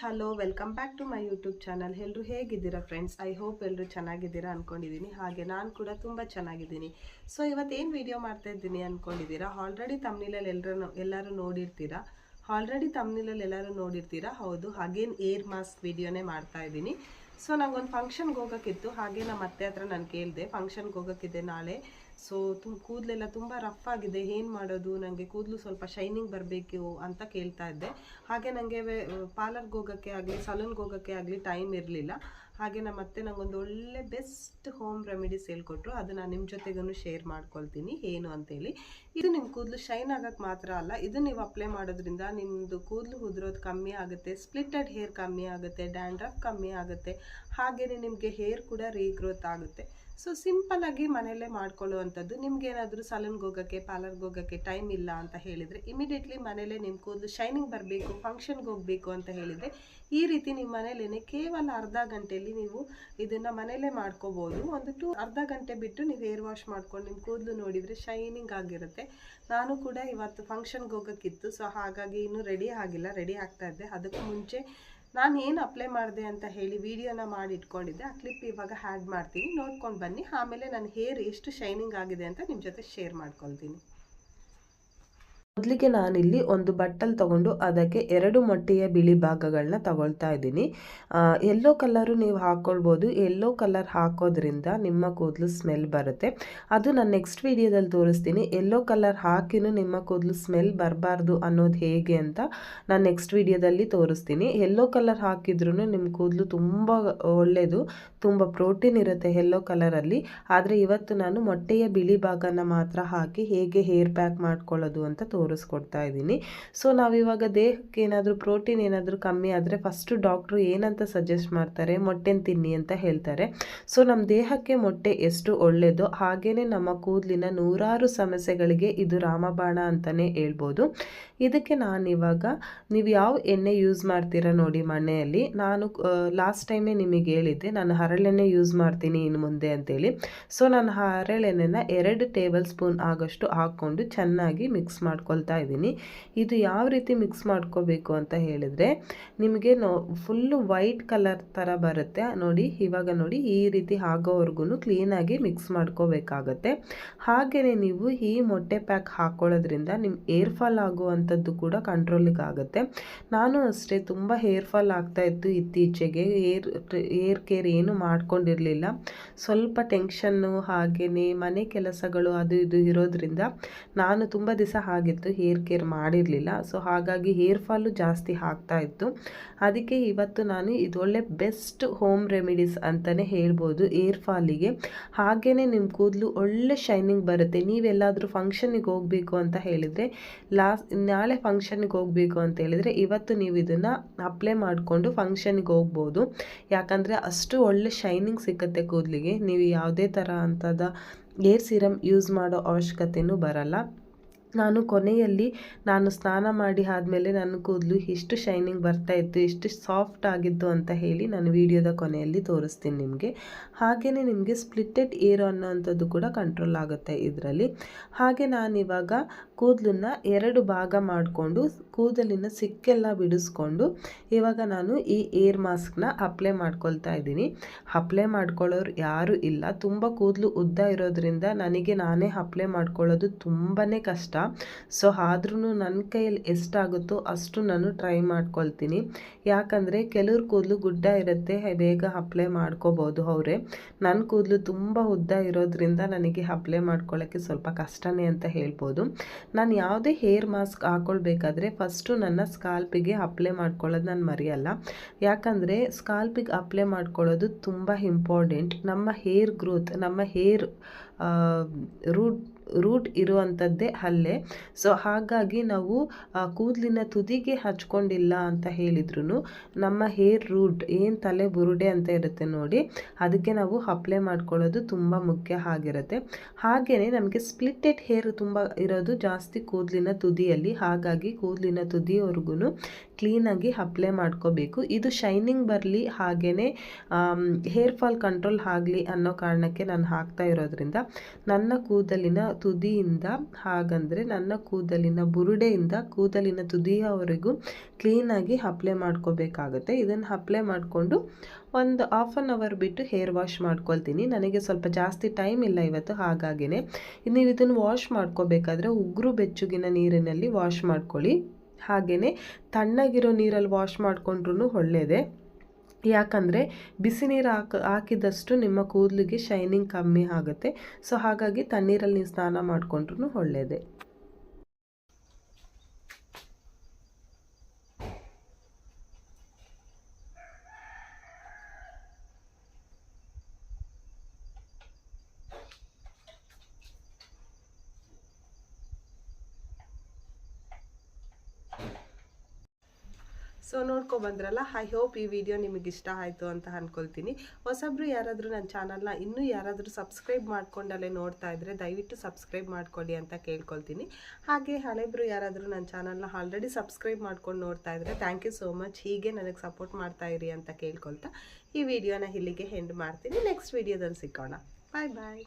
Hello welcome back to my YouTube channel ಎಲ್ಲರೂ ಹೇಗಿದ್ದೀರಾ friends I hope ಎಲ್ಲರೂ ಚೆನ್ನಾಗಿದ್ದೀರಾ ಅಂದ್ಕೊಂಡಿದ್ದೀನಿ ಹಾಗೆ ನಾನು ಕೂಡ ತುಂಬ ಚೆನ್ನಾಗಿದ್ದೀನಿ. ಸೊ ಇವತ್ತೇನು ವಿಡಿಯೋ ಮಾಡ್ತಾ ಇದ್ದೀನಿ ಅಂದ್ಕೊಂಡಿದ್ದೀರಾ ಆಲ್ರೆಡಿ ತಮ್ನಿಲಲ್ಲಿ ಎಲ್ಲರೂ ಎಲ್ಲರೂ ನೋಡಿರ್ತೀರಾ? ಆಲ್ರೆಡಿ ತಮ್ನಿಲಲ್ಲಿ ಎಲ್ಲರೂ ನೋಡಿರ್ತೀರಾ? ಹೌದು ಹಾಗೇನು ಏರ್ ಮಾಸ್ಕ್ ವಿಡಿಯೋನೇ ಮಾಡ್ತಾ ಇದ್ದೀನಿ. ಸೊ ನಂಗೊಂದು ಫಂಕ್ಷನ್ಗೆ ಹೋಗೋಕ್ಕಿತ್ತು. ಹಾಗೆ ನಮ್ಮ ಅತ್ತೆ ಹತ್ರ ನಾನು ಕೇಳಿದೆ ಫಂಕ್ಷನ್ಗೆ ಹೋಗೋಕ್ಕಿದೆ ನಾಳೆ. ಸೊ ತು, ಕೂದಲೆಲ್ಲ ತುಂಬ ರಫ್ ಆಗಿದೆ. ಏನು ಮಾಡೋದು? ನನಗೆ ಕೂದಲು ಸ್ವಲ್ಪ ಶೈನಿಂಗ್ ಬರಬೇಕು ಅಂತ ಕೇಳ್ತಾ ಇದ್ದೆ. ಹಾಗೆ ನನಗೆ ಪಾರ್ಲರ್ಗೆ ಹೋಗೋಕ್ಕೆ ಆಗಲಿ ಸಲೂನ್ಗೆ ಹೋಗೋಕ್ಕೆ ಆಗಲಿ ಟೈಮ್ ಇರಲಿಲ್ಲ. ಹಾಗೆ ನಮ್ಮ ಅತ್ತೆ ನಂಗೊಂದು ಒಳ್ಳೆ ಬೆಸ್ಟ್ ಹೋಮ್ ರೆಮಿಡೀಸ್ ಹೇಳ್ಕೊಟ್ರು. ಅದು ನಾನು ನಿಮ್ಮ ಜೊತೆಗೂ ಶೇರ್ ಮಾಡ್ಕೊಳ್ತೀನಿ. ಏನು ಅಂತೇಳಿ. ಇದು ನಿಮ್ಮ ಕೂದಲು ಶೈನ್ ಆಗೋಕ್ಕೆ ಮಾತ್ರ ಅಲ್ಲ, ಇದು ನೀವು ಅಪ್ಲೈ ಮಾಡೋದ್ರಿಂದ ನಿಮ್ಮದು ಕೂದಲು ಉದುರೋದು ಕಮ್ಮಿ ಆಗುತ್ತೆ ಸ್ಪ್ಲಿಟೆಡ್ ಹೇರ್ ಕಮ್ಮಿ ಆಗುತ್ತೆ ಡ್ಯಾಂಡ್ರಫ್ ಕಮ್ಮಿ ಆಗುತ್ತೆ. ಹಾಗೆಯೇ ನಿಮಗೆ ಹೇರ್ ಕೂಡ ರೀಗ್ರೋತ್ ಆಗುತ್ತೆ. ಸೊ ಸಿಂಪಲ್ ಆಗಿ ಮನೆಯಲ್ಲೇ ಮಾಡ್ಕೊಳ್ಳುವಂಥದ್ದು. ನಿಮ್ಗೆ ಏನಾದರೂ ಸಲೂನ್ಗೆ ಹೋಗೋಕ್ಕೆ ಪಾರ್ಲರ್ಗೆ ಹೋಗೋಕ್ಕೆ ಟೈಮ್ ಇಲ್ಲ ಅಂತ ಹೇಳಿದರೆ ಇಮಿಡಿಯೇಟ್ಲಿ ಮನೆಯಲ್ಲೇ ನಿಮ್ಮ ಕೂದಲು ಶೈನಿಂಗ್ ಬರಬೇಕು ಫಂಕ್ಷನ್ಗೆ ಹೋಗಬೇಕು ಅಂತ ಹೇಳಿದರೆ, ಈ ರೀತಿ ನಿಮ್ಮ ಮನೇಲೇ ಕೇವಲ ಅರ್ಧ ಗಂಟೆಯಲ್ಲಿ ನೀವು ಇದನ್ನು ಮನೆಯಲ್ಲೇ ಮಾಡ್ಕೋಬೋದು. ಒಂದು ಟೂ ಅರ್ಧ ಗಂಟೆ ಬಿಟ್ಟು ನೀವು ಏರ್ ವಾಶ್ ಮಾಡ್ಕೊಂಡು ನಿಮ್ಮ ಕೂದಲು ನೋಡಿದರೆ ಶೈನಿಂಗ್ ಆಗಿರುತ್ತೆ. ನಾನು ಕೂಡ ಇವತ್ತು ಫಂಕ್ಷನ್ಗೆ ಹೋಗೋಕ್ಕಿತ್ತು ಸೊ ಹಾಗಾಗಿ ಇನ್ನೂ ರೆಡಿ ಆಗಿಲ್ಲ. ರೆಡಿ ಆಗ್ತಾ ಇದ್ದೆ ಅದಕ್ಕೂ ಮುಂಚೆ ನಾನು ಏನು ಅಪ್ಲೈ ಮಾಡಿದೆ ಅಂತ ಹೇಳಿ ವಿಡಿಯೋನ ಮಾಡಿ ಇಟ್ಕೊಂಡಿದ್ದೆ. ಆ ಕ್ಲಿಪ್ ಇವಾಗ ಹ್ಯಾಡ್ ಮಾಡ್ತೀನಿ. ನೋಡ್ಕೊಂಡು ಬನ್ನಿ. ಆಮೇಲೆ ನನ್ನ ಹೇರ್ ಎಷ್ಟು ಶೈನಿಂಗ್ ಆಗಿದೆ ಅಂತ ನಿಮ್ಮ ಜೊತೆ ಶೇರ್ ಮಾಡ್ಕೊಳ್ತೀನಿ. ಮೊದಲಿಗೆ ನಾನಿಲ್ಲಿ ಒಂದು ಬಟ್ಟಲ್ ತಗೊಂಡು ಅದಕ್ಕೆ ಎರಡು ಮೊಟ್ಟೆಯ ಬಿಳಿ ಭಾಗಗಳನ್ನ ತಗೊಳ್ತಾ ಇದ್ದೀನಿ. ಎಲ್ಲೋ ಕಲರು ನೀವು ಹಾಕೊಳ್ಬೋದು. ಎಲ್ಲೋ ಕಲರ್ ಹಾಕೋದ್ರಿಂದ ನಿಮ್ಮ ಕೂದಲು ಸ್ಮೆಲ್ ಬರುತ್ತೆ. ಅದು ನಾನು ನೆಕ್ಸ್ಟ್ ವಿಡಿಯೋದಲ್ಲಿ ತೋರಿಸ್ತೀನಿ. ಎಲ್ಲೋ ಕಲರ್ ಹಾಕಿನೂ ನಿಮ್ಮ ಕೂದಲು ಸ್ಮೆಲ್ ಬರಬಾರ್ದು ಅನ್ನೋದು ಹೇಗೆ ಅಂತ ನಾನು ನೆಕ್ಸ್ಟ್ ವಿಡಿಯೋದಲ್ಲಿ ತೋರಿಸ್ತೀನಿ. ಎಲ್ಲೋ ಕಲರ್ ಹಾಕಿದ್ರೂ ನಿಮ್ಮ ಕೂದಲು ತುಂಬ ಒಳ್ಳೆಯದು ತುಂಬ ಪ್ರೋಟೀನ್ ಇರುತ್ತೆ ಎಲ್ಲೋ ಕಲರಲ್ಲಿ ಆದರೆ ಇವತ್ತು ನಾನು ಮೊಟ್ಟೆಯ ಬಿಳಿ ಭಾಗನ ಮಾತ್ರ ಹಾಕಿ ಹೇಗೆ ಹೇರ್ ಪ್ಯಾಕ್ ಮಾಡ್ಕೊಳ್ಳೋದು ಅಂತ ತೋರಿಸ್ಕೊಡ್ತಾ ಇದ್ದೀನಿ. ಸೊ ನಾವಿವಾಗ ದೇಹಕ್ಕೆ ಏನಾದರೂ ಪ್ರೋಟೀನ್ ಏನಾದರೂ ಕಮ್ಮಿ ಆದರೆ ಫಸ್ಟು ಡಾಕ್ಟ್ರು ಏನಂತ ಸಜೆಸ್ಟ್ ಮಾಡ್ತಾರೆ? ಮೊಟ್ಟೆನ ತಿನ್ನಿ ಅಂತ ಹೇಳ್ತಾರೆ. ಸೊ ನಮ್ಮ ದೇಹಕ್ಕೆ ಮೊಟ್ಟೆ ಎಷ್ಟು ಒಳ್ಳೆಯದೋ ಹಾಗೆಯೇ ನಮ್ಮ ಕೂದಲಿನ ನೂರಾರು ಸಮಸ್ಯೆಗಳಿಗೆ ಇದು ರಾಮಬಾಣ ಅಂತಲೇ ಹೇಳ್ಬೋದು. ಇದಕ್ಕೆ ನಾನಿವಾಗ, ನೀವು ಯಾವ ಎಣ್ಣೆ ಯೂಸ್ ಮಾಡ್ತೀರಾ ನೋಡಿ ಮನೆಯಲ್ಲಿ. ನಾನು ಲಾಸ್ಟ್ ಟೈಮೇ ನಿಮಗೆ ಹೇಳಿದ್ದೆ, ನಾನು ಹರಳೆಣ್ಣೆ ಯೂಸ್ ಮಾಡ್ತೀನಿ ಇನ್ನು ಮುಂದೆ ಅಂತೇಳಿ. ಸೊ ನಾನು ಹರಳೆಣ್ಣೆನ ಎರಡು ಟೇಬಲ್ ಸ್ಪೂನ್ ಆಗೋಷ್ಟು ಹಾಕ್ಕೊಂಡು ಚೆನ್ನಾಗಿ ಮಿಕ್ಸ್ ಮಾಡ್ಕೊಳ್ತಾ ಇದ್ದೀನಿ. ಇದು ಯಾವ ರೀತಿ ಮಿಕ್ಸ್ ಮಾಡ್ಕೋಬೇಕು ಅಂತ ಹೇಳಿದರೆ, ನಿಮಗೆ ನೋ, ಫುಲ್ಲು ವೈಟ್ ಕಲರ್ ಥರ ಬರುತ್ತೆ. ನೋಡಿ, ಇವಾಗ ನೋಡಿ, ಈ ರೀತಿ ಆಗೋವರೆಗೂ ಕ್ಲೀನಾಗಿ ಮಿಕ್ಸ್ ಮಾಡ್ಕೋಬೇಕಾಗತ್ತೆ. ಹಾಗೆಯೇ ನೀವು ಈ ಮೊಟ್ಟೆ ಪ್ಯಾಕ್ ಹಾಕ್ಕೊಳ್ಳೋದ್ರಿಂದ ನಿಮ್ಮ ಏರ್ ಫಾಲ್ ಆಗುವಂಥದ್ದು ಕೂಡ ಕಂಟ್ರೋಲಿಗೆ ಆಗುತ್ತೆ ನಾನು ಅಷ್ಟೇ ತುಂಬ ಹೇರ್ ಫಾಲ್ ಆಗ್ತಾ ಇತ್ತು ಇತ್ತೀಚೆಗೆ. ಏರ್ ಏರ್ ಕೇರ್ ಏನು ಮಾಡ್ಕೊಂಡಿರಲಿಲ್ಲ. ಸ್ವಲ್ಪ ಟೆನ್ಷನ್ನು ಹಾಗೆಯೇ ಮನೆ ಕೆಲಸಗಳು ಅದು ಇದು ಇರೋದ್ರಿಂದ ನಾನು ತುಂಬ ದಿವಸ ಆಗಿತ್ತು. ಹೇರ್ ಕೇರ್ ಮಾಡಿರಲಿಲ್ಲ. ಸೊ, ಹಾಗಾಗಿ ಹೇರ್ ಫಾಲು ಜಾಸ್ತಿ ಆಗ್ತಾ ಇತ್ತು. ಅದಕ್ಕೆ ಇವತ್ತು ನಾನು ಇದೊಳ್ಳೆ ಬೆಸ್ಟ್ ಹೋಮ್ ರೆಮಿಡೀಸ್ ಅಂತಲೇ ಹೇಳ್ಬೋದು ಏರ್ ಫಾಲಿಗೆ. ಹಾಗೆಯೇ ನಿಮ್ಮ ಕೂದಲು ಒಳ್ಳೆ ಶೈನಿಂಗ್ ಬರುತ್ತೆ. ನೀವೆಲ್ಲಾದರೂ ಫಂಕ್ಷನಿಗೆ ಹೋಗಬೇಕು ಅಂತ ಹೇಳಿದರೆ ಲಾಸ್ಟ್ ನಾಳೆ ಫಂಕ್ಷನ್ಗೆ ಹೋಗಬೇಕು ಅಂತ ಹೇಳಿದರೆ ಇವತ್ತು ನೀವು ಇದನ್ನು ಅಪ್ಲೈ ಮಾಡಿಕೊಂಡು ಫಂಕ್ಷನ್ಗೆ ಹೋಗ್ಬೋದು. ಯಾಕಂದರೆ ಅಷ್ಟು ಒಳ್ಳೆ ಶೈನಿಂಗ್ ಸಿಗುತ್ತೆ ಕೂದಲಿಗೆ. ನೀವು ಯಾವುದೇ ಥರ ಅಂಥದ್ದು ಏರ್ ಸಿರಮ್ ಯೂಸ್ ಮಾಡೋ ಅವಶ್ಯಕತೆಯೂ ಬರಲ್ಲ. ನಾನು ಕೊನೆಯಲ್ಲಿ ನಾನು ಸ್ನಾನ ಮಾಡಿ ಆದಮೇಲೆ ನನ್ನ ಕೂದಲು ಎಷ್ಟು ಶೈನಿಂಗ್ ಬರ್ತಾ ಇತ್ತು, ಎಷ್ಟು ಸಾಫ್ಟ್ ಆಗಿತ್ತು ಅಂತ ಹೇಳಿ ನಾನು ವಿಡಿಯೋದ ಕೊನೆಯಲ್ಲಿ ತೋರಿಸ್ತೀನಿ ನಿಮಗೆ. ಹಾಗೆಯೇ ನಿಮಗೆ ಸ್ಪ್ಲಿಟೆಡ್ ಏರ್ ಅನ್ನೋವಂಥದ್ದು ಕೂಡ ಕಂಟ್ರೋಲ್ ಆಗುತ್ತೆ ಇದರಲ್ಲಿ. ಹಾಗೆ ನಾನಿವಾಗ ಕೂದಲನ್ನ ಎರಡು ಭಾಗ ಮಾಡಿಕೊಂಡು ಕೂದಲಿನ ಸಿಕ್ಕೆಲ್ಲ ಬಿಡಿಸ್ಕೊಂಡು ಇವಾಗ ನಾನು ಈ ಏರ್ ಮಾಸ್ಕ್ನ ಅಪ್ಲೈ ಮಾಡ್ಕೊಳ್ತಾ ಇದ್ದೀನಿ. ಅಪ್ಲೈ ಮಾಡ್ಕೊಳ್ಳೋರು ಯಾರೂ ಇಲ್ಲ. ತುಂಬ ಕೂದಲು ಉದ್ದ ಇರೋದ್ರಿಂದ ನನಗೆ ನಾನೇ ಅಪ್ಲೈ ಮಾಡ್ಕೊಳ್ಳೋದು ತುಂಬಾ ಕಷ್ಟ. ಸೊ ಆದ್ರೂ ನನ್ನ ಕೈಯಲ್ಲಿ ಎಷ್ಟಾಗುತ್ತೋ ಅಷ್ಟು ನಾನು ಟ್ರೈ ಮಾಡ್ಕೊಳ್ತೀನಿ. ಯಾಕಂದರೆ ಕೆಲವ್ರ ಕೂದಲು ಗುಡ್ಡ ಇರುತ್ತೆ ಬೇಗ ಅಪ್ಲೈ ಮಾಡ್ಕೋಬೋದು ಅವರೇ. ನನ್ನ ಕೂದಲು ತುಂಬ ಉದ್ದ ಇರೋದ್ರಿಂದ ನನಗೆ ಅಪ್ಲೈ ಮಾಡ್ಕೊಳ್ಳೋಕ್ಕೆ ಸ್ವಲ್ಪ ಕಷ್ಟನೇ ಅಂತ ಹೇಳ್ಬೋದು. ನಾನು ಯಾವುದೇ ಹೇರ್ ಮಾಸ್ಕ್ ಹಾಕ್ಕೊಳ್ಬೇಕಾದ್ರೆ ಫಸ್ಟು ನನ್ನ ಸ್ಕಾಲ್ಪಿಗೆ ಅಪ್ಲೈ ಮಾಡ್ಕೊಳ್ಳೋದು ನಾನು ಮರೆಯಲ್ಲ. ಯಾಕಂದರೆ ಸ್ಕಾಲ್ಪಿಗೆ ಅಪ್ಲೈ ಮಾಡ್ಕೊಳ್ಳೋದು ತುಂಬ ಇಂಪಾರ್ಟೆಂಟ್ ನಮ್ಮ ಹೇರ್ ಗ್ರೋತ್ ನಮ್ಮ ಹೇರ್ ರೂಟ್ ರೂಟ್ ಇರುವಂಥದ್ದೇ ಹಲ್ಲೆ. ಸೊ ಹಾಗಾಗಿ ನಾವು ಕೂದಲಿನ ತುದಿಗೆ ಹಚ್ಕೊಂಡಿಲ್ಲ ಅಂತ ಹೇಳಿದ್ರು ನಮ್ಮ ಹೇರ್ ರೂಟ್ ಏನು ತಲೆ ಬುರುಡೆ ಅಂತ ಇರುತ್ತೆ ನೋಡಿ, ಅದಕ್ಕೆ ನಾವು ಅಪ್ಲೈ ಮಾಡ್ಕೊಳ್ಳೋದು ತುಂಬ ಮುಖ್ಯ ಆಗಿರುತ್ತೆ. ಹಾಗೆಯೇ ನಮಗೆ ಸ್ಪ್ಲಿಟೆಡ್ ಹೇರ್ ತುಂಬ ಇರೋದು ಜಾಸ್ತಿ ಕೂದಲಿನ ತುದಿಯಲ್ಲಿ, ಹಾಗಾಗಿ ಕೂದಲಿನ ತುದಿಯವರೆಗೂ ಕ್ಲೀನಾಗಿ ಅಪ್ಲೈ ಮಾಡ್ಕೋಬೇಕು. ಇದು ಶೈನಿಂಗ್ ಬರಲಿ ಹಾಗೆಯೇ ಹೇರ್ ಫಾಲ್ ಕಂಟ್ರೋಲ್ ಆಗಲಿ ಅನ್ನೋ ಕಾರಣಕ್ಕೆ ನಾನು ಹಾಕ್ತಾ ಇರೋದ್ರಿಂದ ನನ್ನ ಕೂದಲಿನ ತುದಿಯಿಂದ ಹಾಗಂದರೆ ನನ್ನ ಕೂದಲಿನ ಬುರುಡೆಯಿಂದ ಕೂದಲಿನ ತುದಿಯವರೆಗೂ ಕ್ಲೀನಾಗಿ ಅಪ್ಲೈ ಮಾಡ್ಕೋಬೇಕಾಗುತ್ತೆ. ಇದನ್ನು ಅಪ್ಲೈ ಮಾಡಿಕೊಂಡು ಒಂದು ಹಾಫ್ ಆನ್ ಅವರ್ ಬಿಟ್ಟು ಹೇರ್ ವಾಶ್ ಮಾಡ್ಕೊಳ್ತೀನಿ. ನನಗೆ ಸ್ವಲ್ಪ ಜಾಸ್ತಿ ಟೈಮ್ ಇಲ್ಲ ಇವತ್ತು, ಹಾಗಾಗಿನೇ ನೀವು ಇದನ್ನು ವಾಶ್ ಮಾಡ್ಕೋಬೇಕಾದ್ರೆ ಉಗುರು ಬೆಚ್ಚುಗಿನ ನೀರಿನಲ್ಲಿ ವಾಶ್ ಮಾಡ್ಕೊಳ್ಳಿ. ಹಾಗೆಯೇ ತಣ್ಣಗಿರೋ ನೀರಲ್ಲಿ ವಾಶ್ ಮಾಡಿಕೊಂಡ್ರೂ ಒಳ್ಳೆಯದೇ ಯಾಕಂದರೆ ಬಿಸಿ ನೀರು ಹಾಕ, ಹಾಕಿದಷ್ಟು ನಿಮ್ಮ ಕೂದಲಿಗೆ ಶೈನಿಂಗ್ ಕಮ್ಮಿ ಆಗುತ್ತೆ. ಸೊ ಹಾಗಾಗಿ ತಣ್ಣೀರಲ್ಲಿ ನೀವು ಸ್ನಾನ ಮಾಡಿಕೊಂಡ್ರೂ ಒಳ್ಳೆಯದೇ ಸೊ ನೋಡ್ಕೊಬಂದ್ರಲ್ಲ ಐ ಹೋಪ್ ಈ ವಿಡಿಯೋ ನಿಮಗೆ ಇಷ್ಟ ಆಯಿತು ಅಂತ ಅಂದ್ಕೊಳ್ತೀನಿ ಹೊಸಬ್ರು ಯಾರಾದರೂ ನನ್ನ ಚಾನಲ್ನ ಇನ್ನೂ ಯಾರಾದರೂ ಸಬ್ಸ್ಕ್ರೈಬ್ ಮಾಡ್ಕೊಂಡಲ್ಲೇ ನೋಡ್ತಾ ಇದ್ದರೆ ದಯವಿಟ್ಟು ಸಬ್ಸ್ಕ್ರೈಬ್ ಮಾಡ್ಕೊಳ್ಳಿ ಅಂತ ಕೇಳ್ಕೊಳ್ತೀನಿ. ಹಾಗೆ ಹಳೆಬ್ರು ಯಾರಾದರೂ ನನ್ನ ಚಾನಲ್ನ ಆಲ್ರೆಡಿ ಸಬ್ಸ್ಕ್ರೈಬ್ ಮಾಡ್ಕೊಂಡು ನೋಡ್ತಾ ಇದ್ದರೆ ಥ್ಯಾಂಕ್ ಯು ಸೋ ಮಚ್ ಹೀಗೆ ನನಗೆ ಸಪೋರ್ಟ್ ಮಾಡ್ತಾ ಇರಿ ಅಂತ ಕೇಳ್ಕೊಳ್ತಾ ಈ ವಿಡಿಯೋನ ಇಲ್ಲಿಗೆ ಹೆಂಡ್ ಮಾಡ್ತೀನಿ. ನೆಕ್ಸ್ಟ್ ವಿಡಿಯೋದಲ್ಲಿ ಸಿಕ್ಕೋಣ. ಬಾಯ್ ಬಾಯ್